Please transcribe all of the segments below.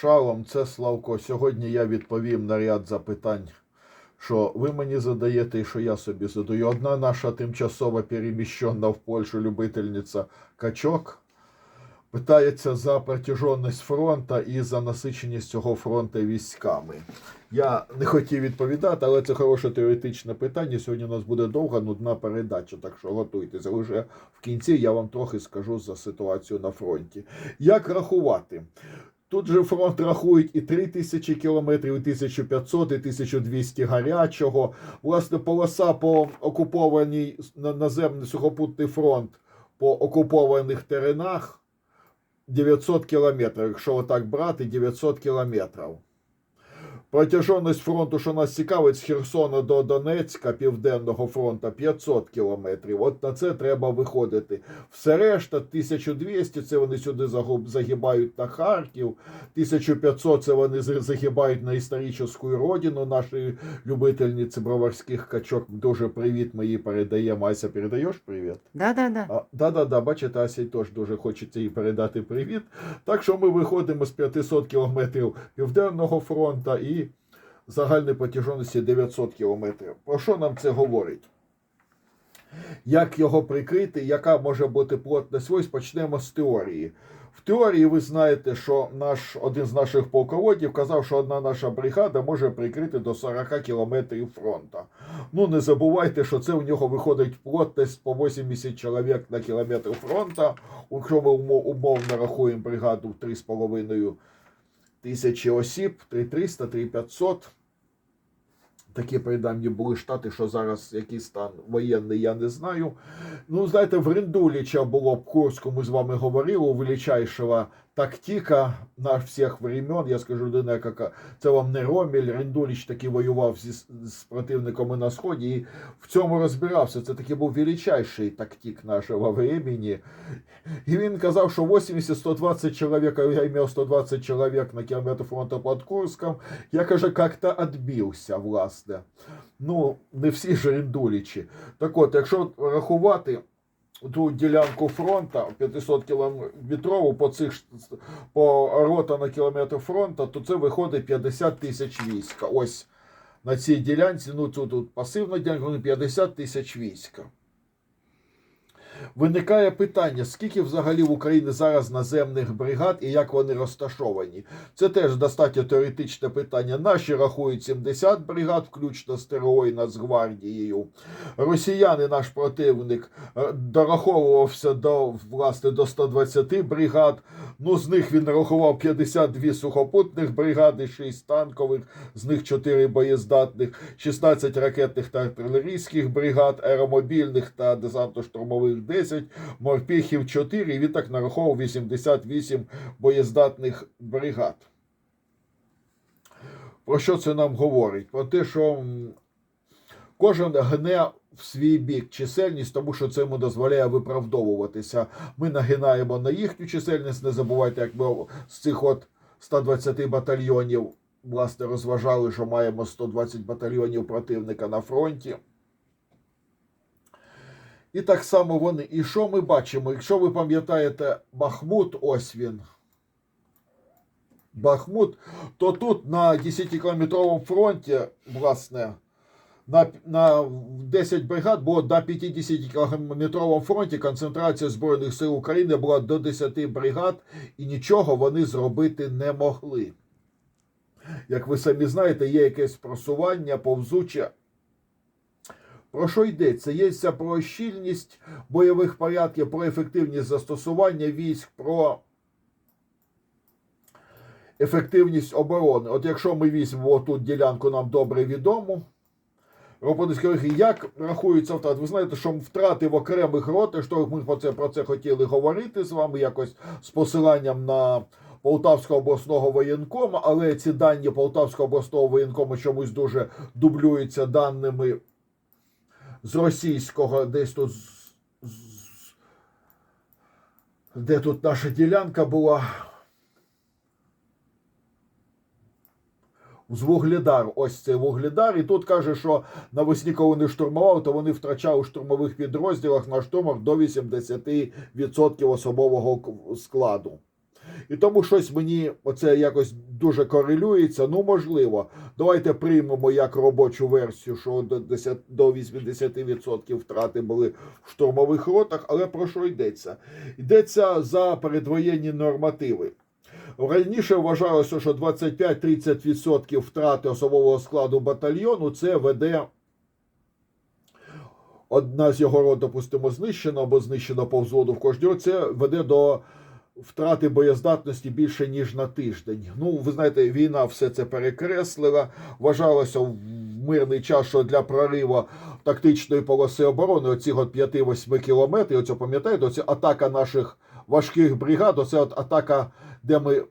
Шалом, це Славко. Сьогодні я відповім на ряд запитань, що ви мені задаєте і що я собі задаю. Одна наша тимчасово переміщена в Польщу любительниця качок питається за протяжність фронту і за насиченість цього фронту військами. Я не хотів відповідати, але це хороше теоретичне питання. Сьогодні у нас буде довга, нудна передача, так що готуйтеся. Уже в кінці я вам трохи скажу за ситуацію на фронті. Як рахувати? Тут же фронт рахують і 3 тисячі кілометрів, і 1500, і 1200 гарячого. Власне, полоса по окупованій на- наземний сухопутний фронт по окупованих теренах 900 кілометрів. Якщо отак брати, 900 кілометрів. Протяжність фронту, що нас цікавить, з Херсона до Донецька, Південного фронту 500 кілометрів. От на це треба виходити. Все решта 1200 це вони сюди загибають на Харків, 1500 це вони загибають на історичну родину нашої любительниці броварських качок. Дуже привіт, ми їй передаємо. Ася, передаєш привіт? Да, да, да. А, да-да-да, бачите, Ася теж дуже хочеться їй передати привіт. Так що ми виходимо з 500 кілометрів Південного фронту і загальної протяжності 900 кілометрів. Про що нам це говорить? Як його прикрити, яка може бути плотність військ? Почнемо з теорії. В теорії ви знаєте, що наш один з наших полководів казав, що одна наша бригада може прикрити до 40 кілометрів фронту. Ну не забувайте, що це у нього виходить плотність по 80 чоловік на кілометр фронту. Якщо ми умовно рахуємо бригаду в 3,5 тисячі осіб, 3300, 3500. Такі принаймні були штати, що зараз який стан воєнний, я не знаю. Ну, знаєте, в Рендуліча було в Курському з вами говорили, у величайшого тактика на всіх времен. Я скажу, людина, яка це вам не Роміль, Рендуліч таки воював зі, з противниками на сході і в цьому розбирався. Це таки був величайший тактик нашого времени. І він казав, що 80-120 чоловік, я мав 120 чоловік на кілометр фронту під Курском, я каже, як-то відбився, власне. Ну, не всі ж рендулічі. Так от, якщо рахувати ту ділянку фронту 500 кілометрову по цих по рота на кілометр фронту, то це виходить 50 тисяч війська. Ось на цій ділянці, ну тут, тут пасивна ділянка, ну, 50 тисяч війська. Виникає питання, скільки взагалі в Україні зараз наземних бригад і як вони розташовані. Це теж достатньо теоретичне питання. Наші рахують 70 бригад, включно з ТРО і Нацгвардією. Росіяни, наш противник, е, дораховувався до, власне, до 120 бригад. Ну, з них він рахував 52 сухопутних бригади, 6 танкових, з них 4 боєздатних, 16 ракетних та артилерійських бригад, аеромобільних та десантно-штурмових 10, морпіхів 4, і він так нараховував 88 боєздатних бригад. Про що це нам говорить? Про те, що кожен гне в свій бік чисельність, тому що це йому дозволяє виправдовуватися. Ми нагинаємо на їхню чисельність. Не забувайте, як ми з цих от 120 батальйонів власне розважали, що маємо 120 батальйонів противника на фронті. І так само вони. І що ми бачимо? Якщо ви пам'ятаєте Бахмут, ось він. Бахмут, то тут на 10-кілометровому фронті, власне, на, на 10 бригад було на 50-кілометровому фронті концентрація Збройних сил України була до 10 бригад, і нічого вони зробити не могли. Як ви самі знаєте, є якесь просування повзуче. Про що йдеться? Йдеться про щільність бойових порядків, про ефективність застосування військ, про ефективність оборони. От якщо ми візьмемо тут ділянку, нам добре відомо. Роподиськових, як рахуються втрати? Ви знаєте, що втрати в окремих ротах, що ми про це, про це хотіли говорити з вами якось з посиланням на Полтавського обласного воєнкома, але ці дані Полтавського обласного воєнкома чомусь дуже дублюються даними з російського, десь тут де тут наша ділянка була. З Вугледар, ось це Вугледар, і тут каже, що навесні, коли вони штурмували, то вони втрачали у штурмових підрозділах на штурмах до 80% особового складу. І тому щось мені оце якось дуже корелюється. Ну, можливо, давайте приймемо як робочу версію, що до 10, до 80% втрати були в штурмових ротах. Але про що йдеться? Йдеться за передвоєнні нормативи. Раніше вважалося, що 25-30% втрати особового складу батальйону це веде одна з його рот, допустимо, знищена або знищена по взводу в кожній це веде до втрати боєздатності більше ніж на тиждень. Ну, ви знаєте, війна все це перекреслила. Вважалося в мирний час, що для прориву тактичної полоси оборони, оці от 5-8 кілометрів, оце пам'ятаєте, оце атака наших важких бригад, оце от атака, де ми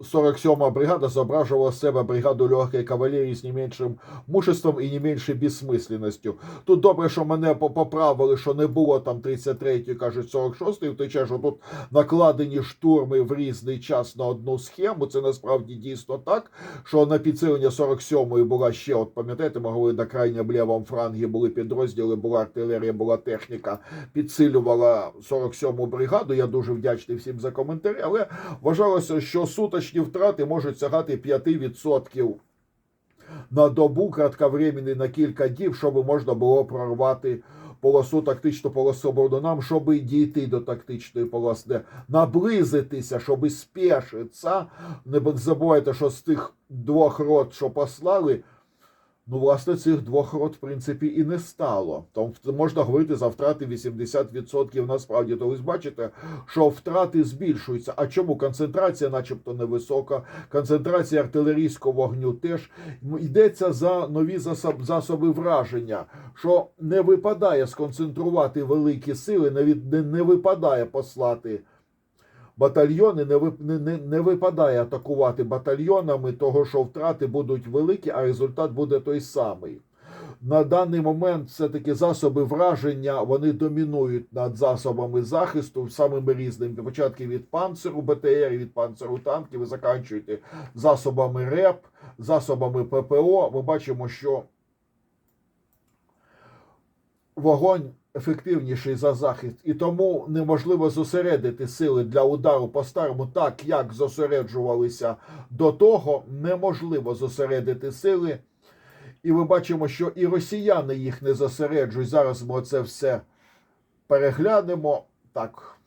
47-ма бригада зображувала себе бригаду легкої кавалерії з не меншим мужеством і не меншою безсмисленністю. Тут добре, що мене поправили, що не було там 33-ї, кажуть, 46-ї, в той час, що тут накладені штурми в різний час на одну схему. Це насправді дійсно так, що на підсилення 47-ї була ще, от пам'ятаєте, говорили, на крайньому лівому франгі були підрозділи, була артилерія, була техніка, підсилювала 47-му бригаду. Я дуже вдячний всім за коментарі, але вважалося, що суточні втрати можуть сягати 5% на добу, кратковременний на кілька діб, щоб можна було прорвати полосу, тактичну полосу оборону нам, щоб дійти до тактичної полоси, наблизитися, щоб спішитися. Не забувайте, що з тих двох рот, що послали, ну, власне, цих двох рот, в принципі, і не стало. Тому можна говорити за втрати 80% насправді. То ви бачите, що втрати збільшуються. А чому концентрація, начебто, невисока, концентрація артилерійського вогню теж йдеться за нові засоб, засоби враження, що не випадає сконцентрувати великі сили, не, не випадає послати батальйони, не, не, не, не випадає атакувати батальйонами, того що втрати будуть великі, а результат буде той самий. На даний момент все-таки засоби враження вони домінують над засобами захисту самими різними. Початки від панциру БТР, від панциру танків, і заканчуєте засобами РЕП, засобами ППО. Ми бачимо, що вогонь ефективніший за захист, і тому неможливо зосередити сили для удару по старому, так як зосереджувалися до того, неможливо зосередити сили. І ми бачимо, що і росіяни їх не зосереджують. Зараз ми це все переглянемо. Так,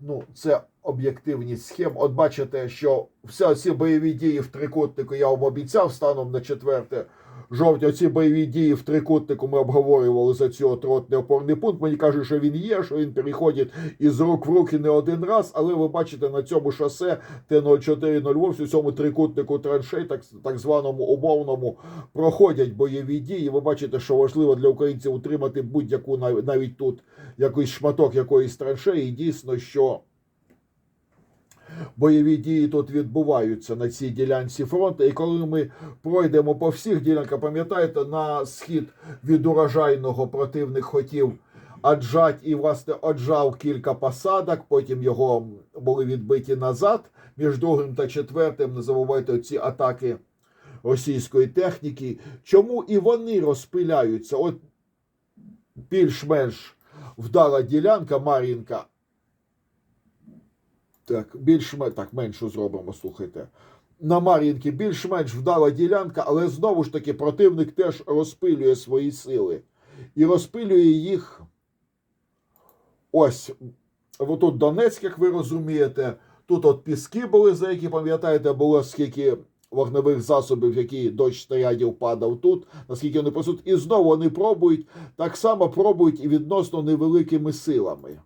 ну, це об'єктивність схем. От бачите, що всі ці бойові дії в трикутнику я вам обіцяв станом на 4 жовтня. Ці бойові дії в трикутнику ми обговорювали за цього тротний опорний пункт. Мені кажуть, що він є, що він переходить із рук в руки не один раз, але ви бачите на цьому шосе Т-0408, у цьому трикутнику траншей, так, так званому умовному, проходять бойові дії. Ви бачите, що важливо для українців утримати будь-яку нав- навіть тут якийсь шматок якоїсь траншеї. І дійсно, що бойові дії тут відбуваються на цій ділянці фронту. І коли ми пройдемо по всіх ділянках, пам'ятаєте, на схід від урожайного противник хотів аджать і, власне, оджав кілька посадок, потім його були відбиті назад. Між другим та четвертим, не забувайте ці атаки російської техніки. Чому і вони розпиляються? От більш-менш вдала ділянка Мар'їнка. Так, більш так, меншу зробимо, слухайте. На Мар'їнки більш-менш вдала ділянка, але знову ж таки противник теж розпилює свої сили. І розпилює їх. Ось. Отут Донецьк, як ви розумієте, тут от піски були, за які, пам'ятаєте, було скільки вогневих засобів, які дощ снарядів падав тут, наскільки вони просуть. І знову вони пробують, так само пробують і відносно невеликими силами.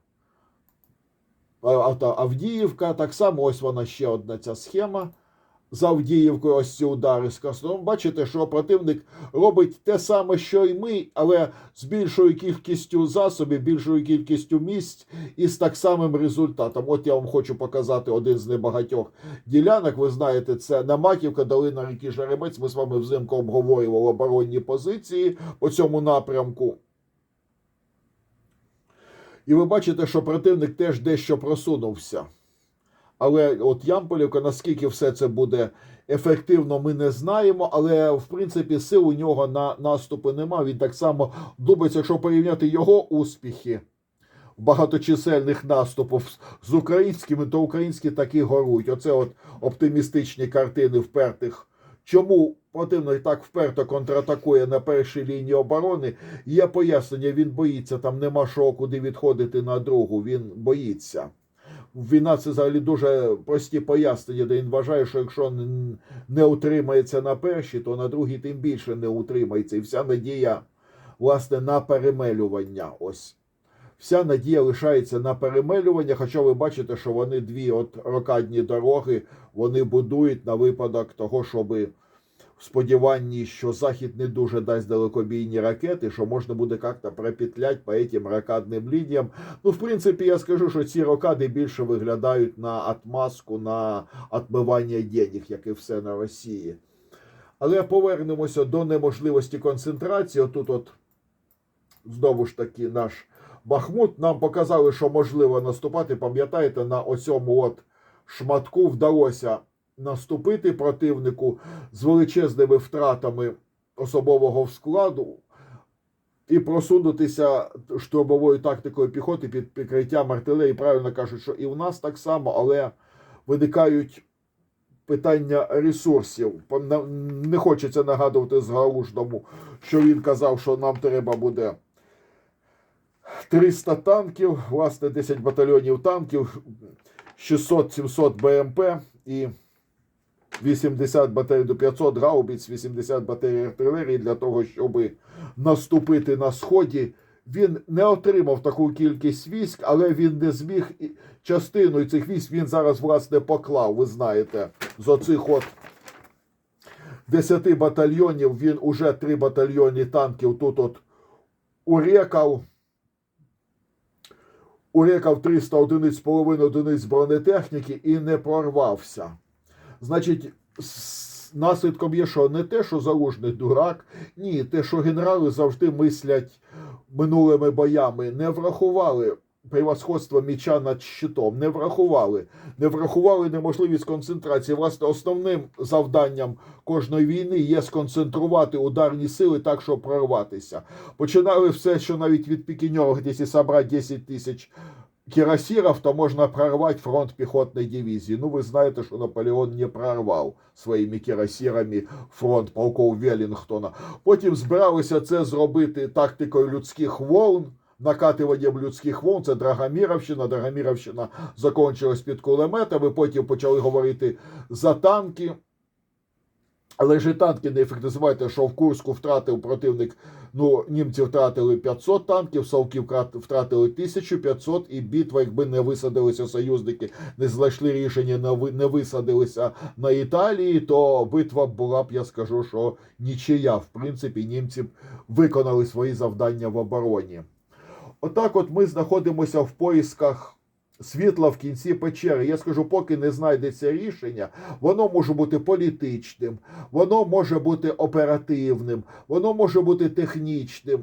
Авдіївка, так само ось вона ще одна ця схема. з Авдіївкою ось ці удари з Красном. Бачите, що противник робить те саме, що й ми, але з більшою кількістю засобів, більшою кількістю місць і з так самим результатом. От я вам хочу показати один з небагатьох ділянок. Ви знаєте, це Намаківка, долина ріки Жеребець. Ми з вами взимку обговорювали оборонні позиції по цьому напрямку. І ви бачите, що противник теж дещо просунувся. Але от Ямполівка, наскільки все це буде ефективно, ми не знаємо. Але в принципі сил у нього на наступи нема. Він так само дубиться, якщо порівняти його успіхи багаточисельних наступів з українськими, то українські такі горуть. Оце от оптимістичні картини впертих. Чому противник так вперто контратакує на першій лінії оборони? Є пояснення, він боїться, там нема що куди відходити на другу, він боїться. Війна це взагалі дуже прості пояснення, де він вважає, що якщо не утримається на першій, то на другій тим більше не утримається. І вся надія, власне, на перемелювання. Ось. Вся надія лишається на перемелювання, хоча ви бачите, що вони дві от рокадні дороги вони будують на випадок того, щоби в сподіванні, що Захід не дуже дасть далекобійні ракети, що можна буде як-то пропетлять по этим ракадним лініям. Ну, в принципі, я скажу, що ці рокади більше виглядають на отмазку, на отмивання денег, як і все на Росії. Але повернемося до неможливості концентрації. Отут, от знову ж таки, наш Бахмут нам показали, що можливо наступати. Пам'ятаєте, на оцьому от шматку вдалося наступити противнику з величезними втратами особового складу і просунутися штурмовою тактикою піхоти під прикриттям артилерії. Правильно кажуть, що і в нас так само, але виникають питання ресурсів. Не хочеться нагадувати згалужному, що він казав, що нам треба буде 300 танків, власне, 10 батальйонів танків, 600-700 БМП і 80 батарей до 500 гаубиць, 80 батарей артилерії для того, щоб наступити на сході. Він не отримав таку кількість військ, але він не зміг частину цих військ він зараз власне поклав. Ви знаєте, з оцих от 10 батальйонів він уже 3 батальйони танків тут от урекав. Урекав 300 одиниць з половиною одиниць бронетехніки і не прорвався. Значить, наслідком є, що не те, що залужний дурак, ні, те, що генерали завжди мислять минулими боями, не врахували превосходство міча над щитом, не врахували, не врахували неможливість концентрації. Власне, основним завданням кожної війни є сконцентрувати ударні сили так, щоб прорватися. Починали все, що навіть від пікіньорів, якщо собрати 10 тисяч кирасиров, то можно прорвать фронт пехотной дивизии. Ну, вы знаете, что Наполеон не прорвав своїми кирасирами фронт полков Велінгтона. Потім збиралися це зробити тактикою людських волн, накатуванням людських волн. Це Драгоміровщина. Драгоміровщина закончилась під кулеметами. Потім почали говорити за танки. Але ж і танки не ефективні. Знаєте, що в Курську втратив противник. Ну, німці втратили 500 танків, крат- втратили 1500, і битва, якби не висадилися союзники, не знайшли рішення, не висадилися на Італії, то битва була б, я скажу, що нічия. В принципі, німці виконали свої завдання в обороні. Отак, от ми знаходимося в поїсках світла в кінці печери. Я скажу, поки не знайдеться рішення, воно може бути політичним, воно може бути оперативним, воно може бути технічним.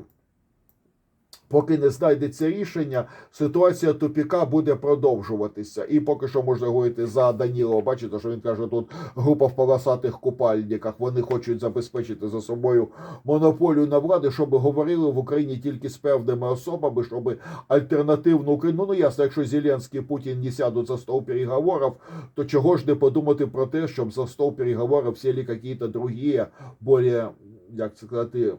Поки не знайдеться рішення, ситуація тупіка буде продовжуватися. І поки що можна говорити за Данілова. Бачите, що він каже, тут група в полосатих купальниках. Вони хочуть забезпечити за собою монополію на влади, щоб говорили в Україні тільки з певними особами, щоб альтернативну Україну. Ну ясно, якщо Зеленський і Путін не сядуть за стол переговорів, то чого ж не подумати про те, щоб за стол переговорів сели якісь другі, більш, як сказати,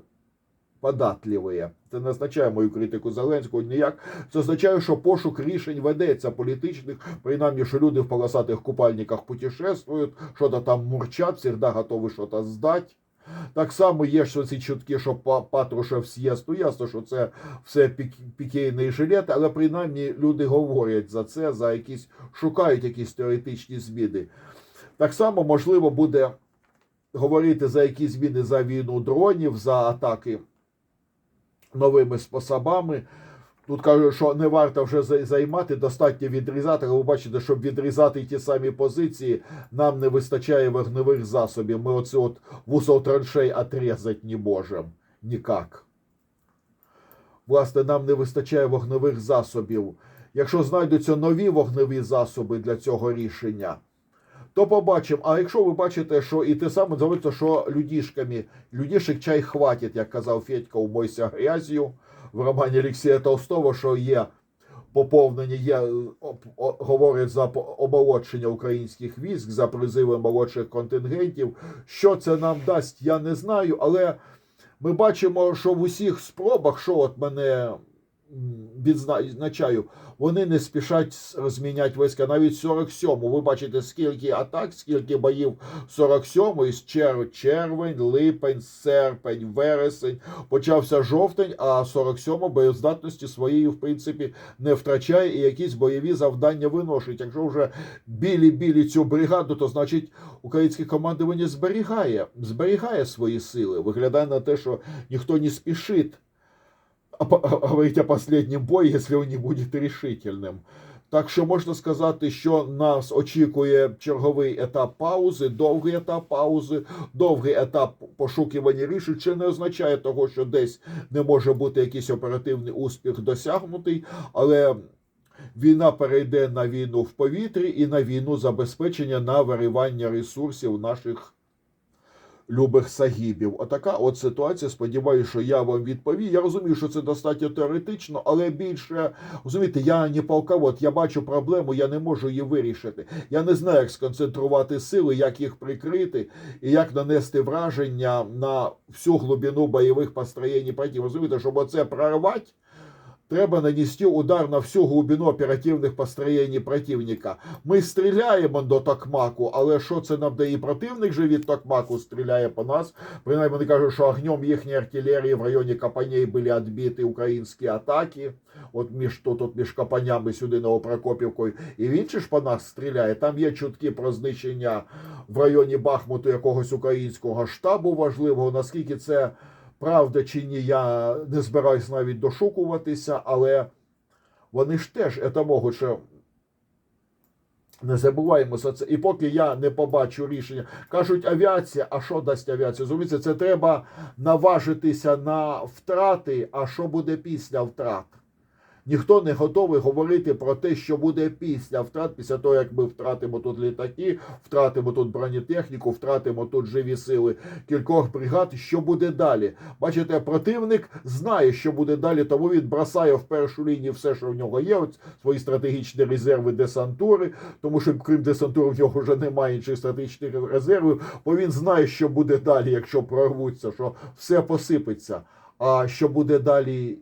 податливі. Це не означає мою критику Зеленського ніяк. Це означає, що пошук рішень ведеться політичних, принаймні, що люди в полосатих купальниках путешествують, що-то там мурчать, завжди готові щось здати. Так само є що ці чутки, що Па- Патрушев з'їзд. Ну ясно, що це все пік, пікейний жилет, але принаймні люди говорять за це, за якісь шукають якісь теоретичні зміни. Так само можливо буде говорити за якісь зміни за війну дронів, за атаки новими способами. Тут кажуть, що не варто вже займати, достатньо відрізати, ви бачите, щоб відрізати ті самі позиції, нам не вистачає вогневих засобів. Ми оце от вузол траншей отрізати не можемо. Ніяк. Власне, нам не вистачає вогневих засобів. Якщо знайдуться нові вогневі засоби для цього рішення, то побачимо. А якщо ви бачите, що і те саме здається, що людішками, людішек чай хватить, як казав Федька у Бойся грязю в романі Олексія Толстого, що є поповнення є, е, говорять за оболодшення українських військ, за призиви молодших контингентів. Що це нам дасть, я не знаю, але ми бачимо, що в усіх спробах, що от мене відзначаю, вони не спішать розміняти війська. Навіть 47-му. Ви бачите, скільки атак, скільки боїв 47-му, із чер... червень, липень, серпень, вересень. Почався жовтень, а 47-му боєздатності своєї, в принципі, не втрачає і якісь бойові завдання виношують. Якщо вже білі-білі цю бригаду, то значить українське командування зберігає, зберігає свої сили. Виглядає на те, що ніхто не спішить говорить о последнем бої, якщо він не буде рішительним. Так що можна сказати, що нас очікує черговий етап паузи, довгий етап паузи, довгий етап пошукування рішень. Це не означає того, що десь не може бути якийсь оперативний успіх досягнутий, але війна перейде на війну в повітрі і на війну забезпечення на виривання ресурсів наших любих сагібів. Отака от ситуація. Сподіваюся, що я вам відповів. Я розумію, що це достатньо теоретично, але більше розумієте, я не полковод, я бачу проблему, я не можу її вирішити. Я не знаю, як сконцентрувати сили, як їх прикрити і як нанести враження на всю глибину бойових построєнь противника. Розумієте, щоб оце прорвати. Треба нанести удар на всю глибину оперативних построєнь противника. Ми стріляємо до Токмаку, але що це нам дає? Противник же від Токмаку стріляє по нас. Принаймні вони кажуть, що огнем їхньої артилерії в районі Капаней були відбиті українські атаки. От між тут, от між Капанями сюди Новопрокопівкою. І він же ж по нас стріляє. Там є чутки про знищення в районі Бахмуту якогось українського штабу важливого. Наскільки це правда чи ні, я не збираюсь навіть дошукуватися, але вони ж теж можуть ще. Не забуваємо за це. І поки я не побачу рішення, кажуть, авіація, а що дасть авіація? Зумієте, це треба наважитися на втрати, а що буде після втрат. Ніхто не готовий говорити про те, що буде після втрат, після того, як ми втратимо тут літаки, втратимо тут бронетехніку, втратимо тут живі сили кількох бригад. Що буде далі? Бачите, противник знає, що буде далі, тому він бросає в першу лінію все, що в нього є, от свої стратегічні резерви, десантури, тому що крім десантури в нього вже немає інших стратегічних резервів, бо він знає, що буде далі, якщо прорвуться, що все посипеться. А що буде далі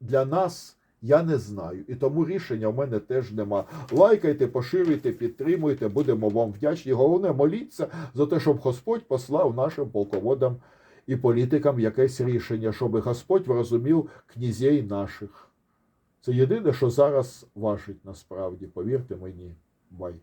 для нас? Я не знаю, і тому рішення в мене теж нема. Лайкайте, поширюйте, підтримуйте, будемо вам вдячні. Головне, моліться за те, щоб Господь послав нашим полководам і політикам якесь рішення, щоб Господь врозумів князей наших. Це єдине, що зараз важить насправді, повірте мені, бай.